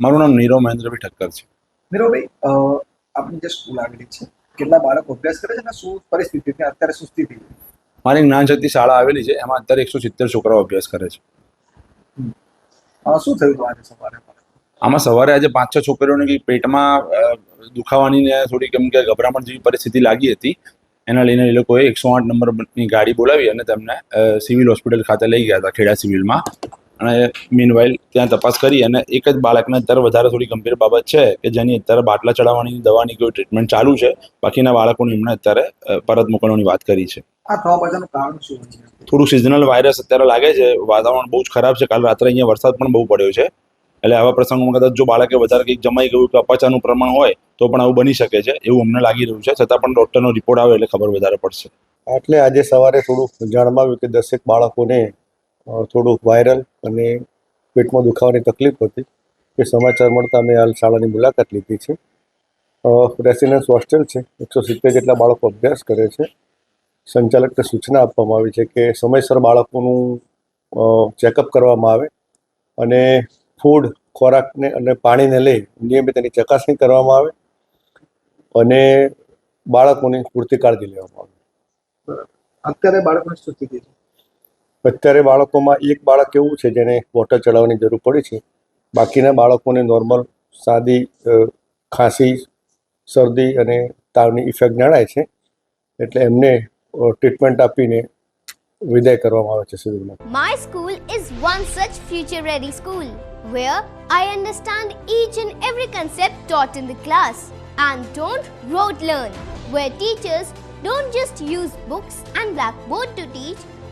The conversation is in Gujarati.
મારું નામ નીરવ મહેન્દ્રભાઈ ઠક્કર છે. નીરવભાઈ આપની જે સ્કૂલ આવેલી છે કેટલા બાળકો અભ્યાસ કરે છે અને શું પરિસ્થિતિ છે? અત્યારે શું સ્થિતિ મારી જ્ઞાન શક્તિ શાળા આવેલી છે એમાં અત્યારે એકસો સિત્તેર છોકરાઓ અભ્યાસ કરે છે. શું થયું આજે સવારે? આમાં સવારે આજે પાંચ છ છોકરીઓને પેટમાં દુખાવાની ને થોડી કેમ કે ગભરામણ જેવી પરિસ્થિતિ લાગી હતી. એના લઈને એ લોકોએ એકસો આઠ નંબરની ગાડી બોલાવી અને તેમને સિવિલ હોસ્પિટલ ખાતે લઈ ગયા હતા ખેડા સિવિલમાં. અને મીનવાઇલ ત્યાં તપાસ કરી અને એક જ બાળકને અત્યારે વધારે થોડી ગંભીર બાબત છે કે જેની અત્યારે બાટલા ચડાવવાની દવાની કોઈ ટ્રીટમેન્ટ ચાલુ છે. બાકીના બાળકોને એમણે અત્યારે પરત મોકલવાની વાત કરી છે. થોડું સિઝનલ વાયરસ અત્યારે લાગે છે. વાતાવરણ બહુ જ ખરાબ છે. કાલ રાત્રે અહીંયા વરસાદ પણ બહુ પડ્યો છે. એટલે આવા પ્રસંગોમાં કદાચ જો બાળકે વધારે કંઈક જમાઈ ગયું કે અપાચાનું પ્રમાણ હોય તો પણ આવું બની શકે છે. એવું અમને લાગી રહ્યું છે. છતાં પણ ડૉક્ટરનો રિપોર્ટ આવે એટલે ખબર વધારે પડશે. એટલે આજે સવારે થોડું જાણવા આવ્યું કે દસેક બાળકોને અ, થોડું વાયરલ અને પેટમાં દુખાવાની તકલીફ હતી. એ સમાચાર મળતા અમે હાલ શાળાની મુલાકાત લીધી છે. રેસિડેન્સ હોસ્ટેલ છે. એકસો સિત્તેર જેટલા બાળકો અભ્યાસ કરે છે. સંચાલકને સૂચના આપવામાં આવી છે કે સમયસર બાળકોનું ચેકઅપ કરવામાં આવે અને ફૂડ ખોરાકને અને પાણીને લઈ નિયમિત એની ચકાસણી કરવામાં આવે અને બાળકોની પૂરતી કાળજી લેવામાં આવે. અત્યારે બાળકોની સ્થિતિ અત્યારે બાળકોમાં એક બાળક એવું છે જેને બોટલ ચડાવવાની જરૂર પડી છે બાકીના બાળકોને નોર્મલ સાદી ખાંસી શરદી અને તાવની ઇફેક્ટ જણાય છે એટલે એમને ટ્રીટમેન્ટ આપીને વિદાય કરવામાં આવે છે સિવિલમાં My school is one such future ready school where I understand each and every concept taught in the class and don't rote learn, where teachers don't just use books and blackboard to teach